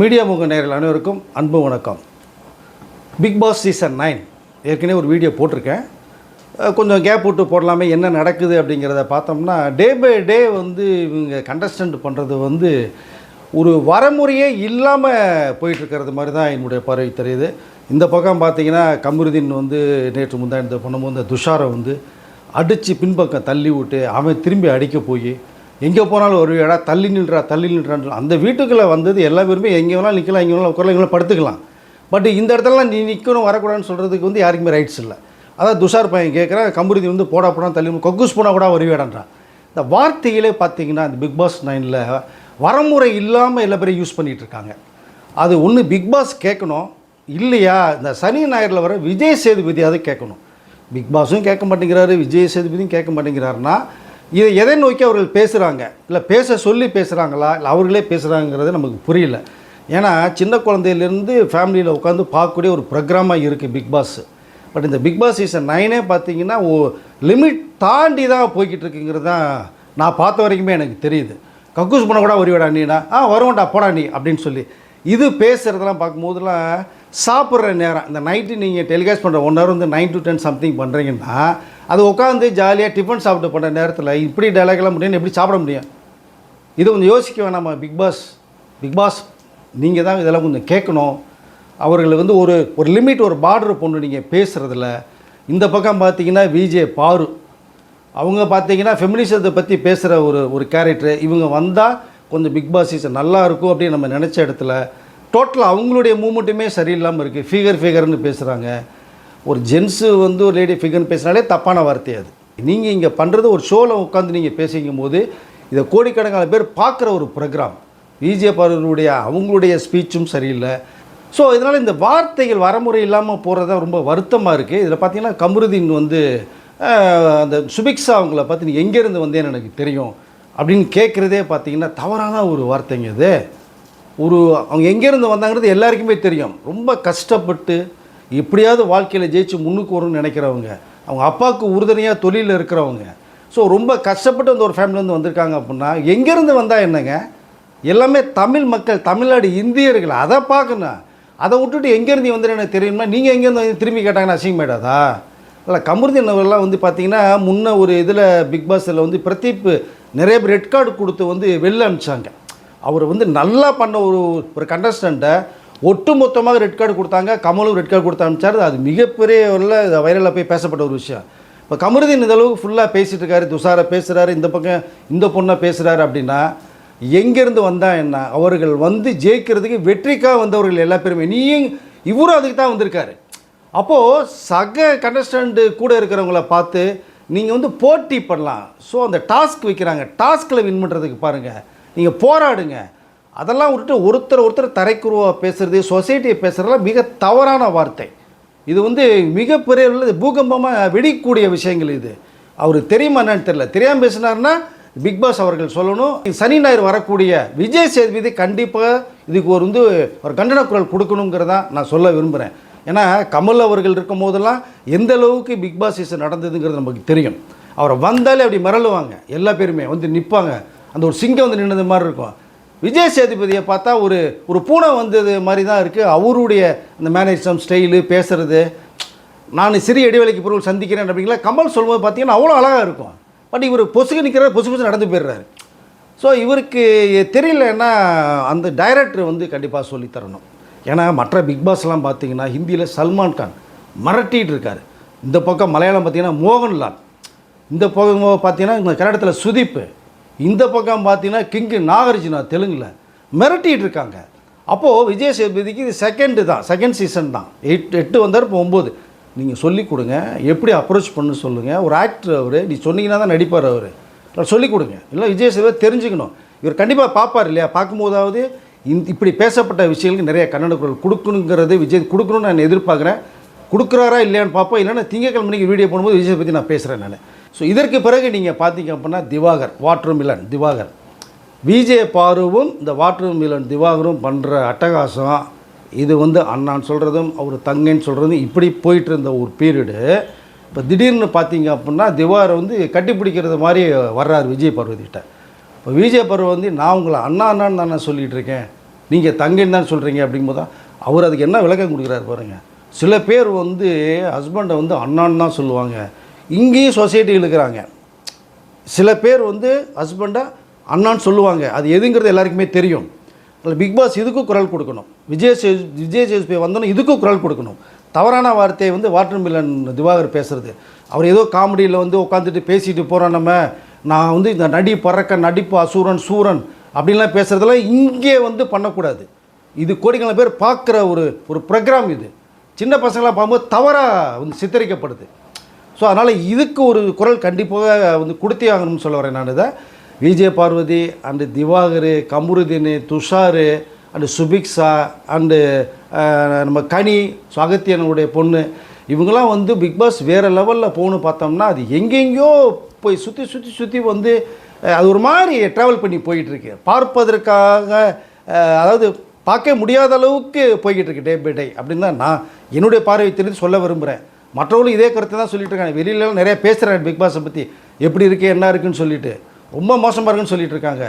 Media முக நேரில் அனைவருக்கும் அன்பு வணக்கம். Bigg Boss season nine. ஏற்கனவே ஒரு வீடியோ போட்டிருக்கேன். கொஞ்சம் கேப் விட்டு போடலாமே என்ன நடக்குது அப்படிங்கிறத பார்த்தோம்னா டே பை டே வந்து இவங்க கண்டஸ்டன்ட் பண்ணுறது வந்து ஒரு வரமுறையே இல்லாமல் போயிட்டுருக்கிறது மாதிரி தான் என்னுடைய பார்வை தெரியுது. இந்த பக்கம் பார்த்தீங்கன்னா கமருதீன் வந்து நேற்று முந்தாண்டு பண்ணும்போது இந்த துஷாரை வந்து அடித்து பின்பக்கம் தள்ளி விட்டு அவன் திரும்பி அடிக்க போய் எங்கே போனாலும் ஒரு இடா தள்ளி நின்றா தள்ளி நின்றான்னு அந்த வீட்டுக்குள்ளே வந்தது எல்லா பேருமே எங்கே வேணாலும் நிற்கலாம் எங்கே வேணாலும் உட்காரலாம் எங்கே படுத்துக்கலாம். பட் இந்த இடத்துலலாம் நீ நிற்கணும் வரக்கூடாதுன்னு சொல்கிறதுக்கு வந்து யாருக்குமே ரைட்ஸ் இல்லை. அதான் துஷார் பையன் கேட்குறேன் கம்புருதி வந்து போடா போடா தள்ளி கொக்குஸ் போனால் கூட வருவேடான்றான் இந்த வார்த்தைகளே பார்த்தீங்கன்னா இந்த பிக் பாஸ் நைனில் வரமுறை இல்லாமல் எல்லா பேரும் யூஸ் பண்ணிகிட்டு இருக்காங்க. அது ஒன்று பிக் பாஸ் கேட்கணும் இல்லையா? இந்த சனி ஞாயிறில் வர விஜய் சேதுபதியாவது கேட்கணும். பிக் பாஸும் கேட்க மாட்டேங்கிறாரு விஜய் சேதுபதியும் கேட்க மாட்டேங்கிறாருன்னா இதை எதை நோக்கி அவர்கள் பேசுகிறாங்க இல்லை பேச சொல்லி பேசுகிறாங்களா இல்லை அவர்களே பேசுகிறாங்கிறது நமக்கு புரியல. ஏன்னா சின்ன குழந்தையிலேருந்து ஃபேமிலியில் உட்காந்து பார்க்கக்கூடிய ஒரு ப்ரோக்ராமாக இருக்குது பிக் பாஸ் பட் இந்த பிக் பாஸ் சீசன் நைனே பார்த்தீங்கன்னா ஓ லிமிட் தாண்டி தான் போய்கிட்டு இருக்குங்கிறது தான் நான் பார்த்த வரைக்குமே எனக்கு தெரியுது. கக்கூஸ் பண்ண கூட வருவேடா நீடா ஆ வருவோண்டா போடா நீ அப்படின்னு சொல்லி. இது பேசுகிறதெல்லாம் பார்க்கும்போதெல்லாம் சாப்பிட்ற நேரம். இந்த நைட்டு நீங்கள் டெலிகாஸ்ட் பண்ணுற ஒன் ஹவர் வந்து நைன் டு டென் சம்திங் பண்ணுறீங்கன்னா அது உட்காந்து ஜாலியாக டிஃபன் சாப்பிட்டு பண்ணுற நேரத்தில் இப்படி டைலாக்லாம் முடியும் எப்படி சாப்பிட முடியும்? இது கொஞ்சம் யோசிக்க வேணாமா பிக் பாஸ். பிக் பாஸ் நீங்கள் தான் இதெல்லாம் கொஞ்சம் கேட்கணும். அவர்களை வந்து ஒரு ஒரு லிமிட் ஒரு பார்டர் பொண்ணு நீங்கள் பேசுகிறதில்ல இந்த பக்கம் பார்த்தீங்கன்னா விஜே பாரு. அவங்க பார்த்தீங்கன்னா ஃபெமினிசத்தை பற்றி பேசுகிற ஒரு ஒரு கேரக்டர் இவங்க வந்தால் கொஞ்சம் பிக் பாஸ் சீசன் நல்லா இருக்கும் அப்படின்னு நம்ம நினச்ச இடத்துல டோட்டலாக அவங்களுடைய மூமெண்ட்டுமே சரியில்லாமல் இருக்குது ஃபிகர் ஃபிகர்னு பேசுகிறாங்க ஒரு ஜென்ஸு வந்து ஒரு லேடி ஃபிகர்னு பேசினாலே தப்பான வார்த்தை அது. நீங்கள் இங்கே பண்ணுறது ஒரு ஷோவில் உட்காந்து நீங்கள் பேசிக்கும் போது இதை கோடிக்கணக்கான பேர் பார்க்குற ஒரு ப்ரோக்ராம். விஜய் அவர்களுடைய அவங்களுடைய ஸ்பீச்சும் சரியில்லை. ஸோ இதனால் இந்த வார்த்தைகள் வரமுறை இல்லாமல் போகிறதா ரொம்ப வருத்தமாக இருக்குது இதில் பார்த்தீங்கன்னா கமருதீன் வந்து அந்த சுபிக்ஸா அவங்கள பார்த்து நீ எங்கேருந்து வந்தேன்னு எனக்கு தெரியும். அப்படின்னு கேட்குறதே பார்த்தீங்கன்னா தவறான ஒரு வார்த்தைங்க இது. ஒரு அவங்க எங்கேருந்து வந்தாங்கிறது எல்லாருக்குமே தெரியும். ரொம்ப கஷ்டப்பட்டு எப்படியாவது வாழ்க்கையில் ஜெயிச்சு முன்னுக்கு வரும்னு நினைக்கிறவங்க அவங்க அப்பாவுக்கு உறுதுணையாக தொழிலில் இருக்கிறவங்க. ஸோ ரொம்ப கஷ்டப்பட்டு அந்த ஒரு ஃபேமிலியிலேருந்து வந்திருக்காங்க அப்படின்னா எங்கேருந்து வந்தால் என்னங்க? எல்லாமே தமிழ் மக்கள் தமிழ்நாடு இந்தியர்கள் அதை பார்க்கணும். அதை விட்டுட்டு எங்கேருந்து நீ எனக்கு தெரியுமா? நீங்கள் எங்கேருந்து வந்து திரும்பி கேட்டாங்கன்னா அசிங்கமேடாதா இல்லை கமருதீன் அவர்கள்லாம் வந்து பார்த்தீங்கன்னா முன்ன ஒரு இதில் பிக் பாஸில் வந்து பிரதீப் நிறைய பேர் ரெட் கார்டு கொடுத்து வந்து வெளில அனுப்பிச்சாங்க. அவர் வந்து நல்லா பண்ண ஒரு ஒரு கண்டஸ்டண்ட்டை ஒட்டு மொத்தமாக ரெட் கார்டு கொடுத்தாங்க. கமலும் ரெட் கார்டு கொடுத்து அனுப்பிச்சார். அது மிகப்பெரிய ஒரு வைரலாக போய் பேசப்பட்ட ஒரு விஷயம். இப்போ கமருதீன் இந்த அளவுக்கு ஃபுல்லாக பேசிகிட்டு இருக்காரு துஷாரை பேசுகிறாரு இந்த பக்கம் இந்த பொண்ணை பேசுகிறாரு அப்படின்னா எங்கேருந்து வந்தால் என்ன? அவர்கள் வந்து ஜெயிக்கிறதுக்கு வெற்றிக்காக வந்தவர்கள் எல்லா பேருமே. நீயும் இவரும் அதுக்கு தான் வந்திருக்காரு. அப்போது சக கண்டஸ்டண்ட்டு கூட இருக்கிறவங்கள பார்த்து நீங்கள் வந்து போட்டி பண்ணலாம். ஸோ அந்த டாஸ்க் வைக்கிறாங்க. டாஸ்கில் வின் பண்ணுறதுக்கு பாருங்கள் நீங்கள் போராடுங்க. அதெல்லாம் விட்டுட்டு ஒருத்தர் ஒருத்தர் தரைக்குருவாக பேசுகிறது சொசைட்டியை பேசுகிறதெல்லாம் மிக தவறான வார்த்தை. இது வந்து மிகப்பெரிய பூகம்பமாக வெடிக்கக்கூடிய விஷயங்கள் இது. அவர் தெரியுமா என்னன்னு தெரியல. தெரியாமல் பேசினார்னா பிக் பாஸ் அவர்கள் சொல்லணும். சனி ஞாயிறு வரக்கூடிய விஜய் சேதுபதி கண்டிப்பாக இதுக்கு ஒரு வந்து ஒரு கண்டன குரல் கொடுக்கணுங்கிறதா நான் சொல்ல விரும்புகிறேன் ஏன்னா கமல் அவர்கள் இருக்கும் போதெல்லாம் எந்த அளவுக்கு பிக் பாஸ் சீசன் நடந்ததுங்கிறது நமக்கு தெரியும். அவரை வந்தாலே அப்படி மிரளுவாங்க. எல்லா பேருமே வந்து நிற்பாங்க அந்த ஒரு சிங்கம் வந்து நின்னது மாதிரி இருக்கும். விஜய் சேதுபதியை பார்த்தா ஒரு ஒரு பூனை வந்தது மாதிரி தான் இருக்குது அவருடைய இந்த மேனேஜம் ஸ்டைலு பேசுகிறது நான் சிறிய இடைவெளிக்கு பொருள் சந்திக்கிறேன் அப்படிங்களா கமல் சொல்லும்போது பார்த்தீங்கன்னா அவ்வளோ அழகாக இருக்கும். பட் இவர் பொசுக்கு நிற்கிறார் பொசு பொசு நடந்து போயிடுறாரு. ஸோ இவருக்கு தெரியலன்னா அந்த டைரக்டர் வந்து கண்டிப்பாக சொல்லித்தரணும். ஏன்னா மற்ற பிக் பாஸ்லாம் பார்த்தீங்கன்னா ஹிந்தியில் சல்மான் கான் மிரட்டிகிட்டு இருக்கார். இந்த பக்கம் மலையாளம் பார்த்தீங்கன்னா மோகன்லால். இந்த பக்கம் பார்த்தீங்கன்னா இந்த கன்னடத்தில் சுதீப் இந்த பக்கம் பார்த்தீங்கன்னா கிங்கு நாகார்ஜுனா தெலுங்கில் மிரட்டிகிட்டு இருக்காங்க. அப்போது விஜய் சேதுபதிக்கு இது செகண்டு தான் செகண்ட் சீசன் தான். எட்டு எட்டு வந்தார் இப்போ ஒம்பது. நீங்கள் சொல்லிக் கொடுங்க எப்படி அப்ரோச் பண்ணு சொல்லுங்கள் ஒரு ஆக்டர் அவர் நீ சொன்னீங்கன்னா தான் நடிப்பார் அவர். சொல்லிக் கொடுங்க. இல்லை விஜய் சேதுபதி தெரிஞ்சுக்கணும். இவர் கண்டிப்பாக பார்ப்பார் இல்லையா? பார்க்கும்போதாவது இந்த இப்படி பேசப்பட்ட விஷயங்களுக்கு நிறைய கன்னட குரல் கொடுக்கணுங்கிறது விஜய் கொடுக்கணும்னு நான் எதிர்பார்க்குறேன். கொடுக்குறாரா இல்லையான்னு பார்ப்போம். இல்லைன்னா திங்கக்கிழமைக்கு வீடியோ போடும்போது விஜய் பற்றி நான் பேசுகிறேன் நான். ஸோ இதற்கு பிறகு நீங்கள் பார்த்தீங்க அப்படின்னா திவாகர் வாட்டர் மிலன் திவாகர். விஜய பாருவும் இந்த வாட்டர் மிலன் திவாகரும் பண்ணுற அட்டகாசம் இது வந்து அண்ணான்னு சொல்கிறதும் அவர் தங்கன்னு சொல்கிறதும் இப்படி போயிட்டு இருந்த ஒரு பீரியடு இப்போ திடீர்னு பார்த்தீங்க அப்படின்னா திவாகர் வந்து கட்டி பிடிக்கிறது மாதிரி வர்றார் விஜய் பார்வதிகிட்ட. இப்போ விஜய் பர்வ வந்து நான் உங்களை அண்ணா அண்ணான்னு தானே சொல்லிகிட்டு இருக்கேன். நீங்கள் தங்கன்னு தான் சொல்கிறீங்க அப்படிங்கும்போது தான் அவர் அதுக்கு என்ன விளக்கம் கொடுக்குறாரு பாருங்கள் சில பேர் வந்து ஹஸ்பண்டை வந்து அண்ணான்னு தான் சொல்லுவாங்க. இங்கேயும் சொசைட்டி இருக்கிறாங்க சில பேர் வந்து ஹஸ்பண்டை அண்ணான்னு சொல்லுவாங்க. அது எதுங்கிறது எல்லாருக்குமே தெரியும். அதில் பிக் பாஸ் இதுக்கும் குரல் கொடுக்கணும். விஜய் சே விஜய் சேதுபதி வந்தோன்னே இதுக்கும் குரல் கொடுக்கணும். தவறான வார்த்தையை வந்து வாட்டர் மில்லன் திவாகர் பேசுகிறது அவர் ஏதோ காமெடியில் வந்து உட்காந்துட்டு பேசிட்டு போகிறோம் நம்ம. நான் வந்து இந்த நடி பறக்க நடிப்பு அசூரன் சூரன் அப்படின்லாம் பேசுகிறதெல்லாம் இங்கே வந்து பண்ணக்கூடாது. இது கோடிக்கணக்கான பேர் பார்க்குற ஒரு ஒரு ப்ரோக்ராம் இது. சின்ன பசங்களாக பார்க்கும்போது தவறாக வந்து சித்தரிக்கப்படுது. ஸோ அதனால் இதுக்கு ஒரு குரல் கண்டிப்பாக வந்து கொடுத்தே ஆகணும்னு சொல்ல வரேன் நான் இதை. Vijay Parvathi and Diwakar Kamarudheen Tushar and Subiksha and நம்ம கனி அகத்தியனுடைய பொண்ணு இவங்கெல்லாம் வந்து பிக் பாஸ் வேறு லெவலில் போகணும் பார்த்தோம்னா அது எங்கெங்கேயோ போய் சுற்றி சுற்றி சுற்றி வந்து அது ஒரு மாதிரி ட்ராவல் பண்ணி போயிட்டுருக்கு பார்ப்பதற்காக அதாவது பார்க்க முடியாத அளவுக்கு போய்கிட்டு இருக்கு டே பை டே அப்படின்னு தான் நான் என்னுடைய பார்வை தெரிஞ்சு சொல்ல விரும்புகிறேன் மற்றவங்களும் இதே கருத்தை தான் சொல்லிட்டு இருக்காங்க. வெளியிலலாம் நிறைய பேசுகிறேன் பிக் பாஸை பற்றி எப்படி இருக்குது என்ன இருக்குன்னு சொல்லிட்டு. ரொம்ப மோசமாக இருக்குன்னு சொல்லிட்டு இருக்காங்க.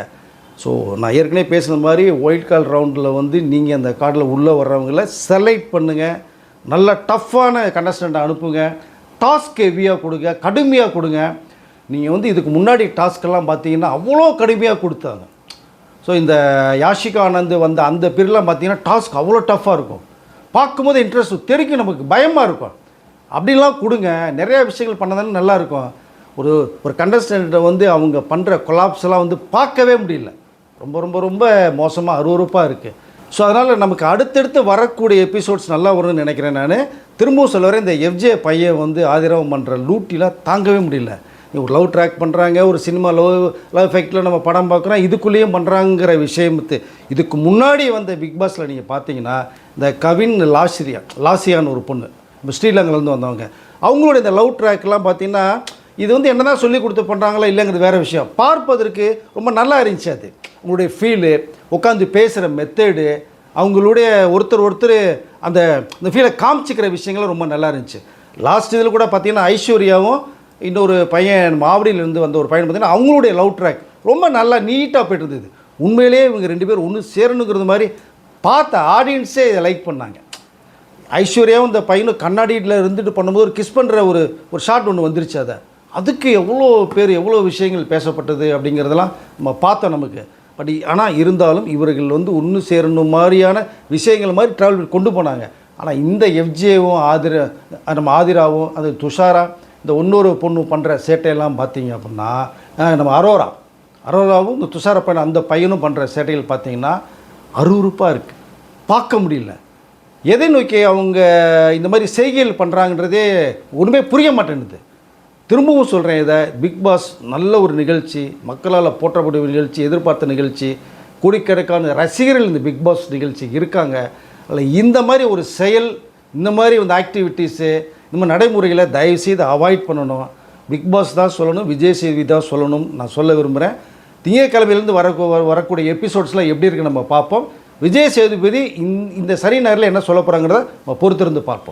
ஸோ நான் ஏற்கனவே பேசுன மாதிரி ஒயிட் கால் ரவுண்டில் வந்து நீங்கள் அந்த கார்டில் உள்ளே வர்றவங்கள செலக்ட் பண்ணுங்கள் நல்ல டஃப்பான கண்டஸ்டண்ட்டை அனுப்புங்க. டாஸ்க் ஹெவியாக கொடுங்க. கடுமையாக கொடுங்க. நீங்கள் வந்து இதுக்கு முன்னாடி டாஸ்க்கெல்லாம் பார்த்தீங்கன்னா அவ்வளோ கடுமையாக கொடுத்தாங்க. ஸோ இந்த யாஷிகா ஆனந்த் வந்த அந்த பீரியட்லாம் பார்த்தீங்கன்னா டாஸ்க் அவ்வளோ டஃப்பாக இருக்கும். பார்க்கும்போது இன்ட்ரெஸ்ட் தெரிக்கும் நமக்கு பயமாக இருக்கும். அப்படிலாம் கொடுங்க. நிறையா விஷயங்கள் பண்ணதானே நல்லாயிருக்கும் ஒரு ஒரு கண்டஸ்டண்ட்டை வந்து அவங்க பண்ணுற கொலாப்ஸ் எல்லாம் வந்து பார்க்கவே முடியல. ரொம்ப ரொம்ப ரொம்ப மோசமாக அருவறுப்பாக இருக்குது ஸோ அதனால் நமக்கு அடுத்தடுத்து வரக்கூடிய எபிசோட்ஸ் நல்லா வரும்னு நினைக்கிறேன் நான். திரும்பவும் சொல்ல வர இந்த எஃப்ஜே பையன் வந்து ஆதரவு பண்ணுற லூட்டிலாம் தாங்கவே முடியல. ஒரு லவ் ட்ராக் பண்ணுறாங்க ஒரு சினிமா லவ் லவ் எஃபெக்டில் நம்ம படம் பார்க்குறோம் இதுக்குள்ளேயும் பண்ணுறாங்கிற விஷயத்து இதுக்கு முன்னாடி வந்த பிக் பாஸில் நீங்கள் பார்த்தீங்கன்னா இந்த கவின் லாசிரியா லாசியான்னு ஒரு பொண்ணு இப்போ ஸ்ரீலங்காலேருந்து வந்தவங்க. அவங்களுடைய இந்த லவ் ட்ராக்லாம் பார்த்தீங்கன்னா இது வந்து என்ன தான் சொல்லி கொடுத்து பண்ணுறாங்களா இல்லைங்கிறது வேறு விஷயம். பார்ப்பதற்கு ரொம்ப நல்லா இருந்துச்சு அது. உங்களுடைய ஃபீலு உட்காந்து பேசுகிற மெத்தேடு அவங்களுடைய ஒருத்தர் ஒருத்தர் அந்த இந்த ஃபீலை காமிச்சிக்கிற விஷயங்களும் ரொம்ப நல்லா இருந்துச்சு. லாஸ்ட் இதில் கூட பார்த்தீங்கன்னா ஐஸ்வர்யாவும் இன்னொரு பையன் மாவடியிலேருந்து வந்த ஒரு பையன் பார்த்தீங்கன்னா அவங்களுடைய லவ் ட்ராக் ரொம்ப நல்லா நீட்டாக போயிட்டு இருந்தது உண்மையிலேயே இவங்க ரெண்டு பேரும் ஒன்று சேரணுங்கிறது மாதிரி பார்த்த ஆடியன்ஸே இதை லைக் பண்ணாங்க. ஐஸ்வர்யாவும் இந்த பையனும் கண்ணாடியில் இருந்துட்டு பண்ணும்போது ஒரு கிஸ் பண்ணுற ஒரு ஒரு ஷாட் ஒன்று வந்துருச்சு அதை. அதுக்கு எவ்வளோ பேர் எவ்வளோ விஷயங்கள் பேசப்பட்டது அப்படிங்கிறதெல்லாம் நம்ம பார்த்தோம் நமக்கு. பட் ஆனால் இருந்தாலும் இவர்கள் வந்து ஒன்று சேரணும் மாதிரியான விஷயங்கள் மாதிரி ட்ராவல் கொண்டு போனாங்க. ஆனால் இந்த எஃப்ஜேவும் ஆதிர நம்ம ஆதிராவும் அது துஷாரா இந்த இன்னொரு பொண்ணு பண்ணுற சேட்டையெல்லாம் பார்த்தீங்க அப்படின்னா நம்ம அரோரா. அரோராவும் இந்த துஷார பையன் அந்த பையனும் பண்ணுற சேட்டைகள் பார்த்தீங்கன்னா அருவருப்பாக இருக்குது பார்க்க முடியல. எதை நோக்கி அவங்க இந்த மாதிரி செய்கைகள் பண்ணுறாங்கன்றதே ஒன்றுமே புரிய மாட்டேன்னுது. திரும்பவும் சொல்கிறேன் இதை பிக் பாஸ் நல்ல ஒரு நிகழ்ச்சி மக்களால் போற்றப்படும் நிகழ்ச்சி எதிர்பார்த்த நிகழ்ச்சி கோடிக்கணக்கான ரசிகர்கள் இந்த பிக் பாஸ் நிகழ்ச்சி இருக்காங்க. அதில் இந்த மாதிரி ஒரு செயல் இந்த மாதிரி வந்து ஆக்டிவிட்டீஸு நம்ம நடைமுறையில் நடைமுறைகளை தயவுசெய்து அவாய்ட் பண்ணணும். பிக் பாஸ் தான் சொல்லணும் விஜய் சேவி தான் சொல்லணும் நான் சொல்ல விரும்புகிறேன் திங்கக்கிழமையிலேருந்து வர வரக்கூடிய எபிசோட்ஸ்லாம் எப்படி இருக்குன்னு நம்ம பார்ப்போம். விஜய் சேதுபதி இந்த- சரி நேரில் என்ன சொல்ல போகிறாங்கிறத நம்ம பொறுத்திருந்து பார்ப்போம்.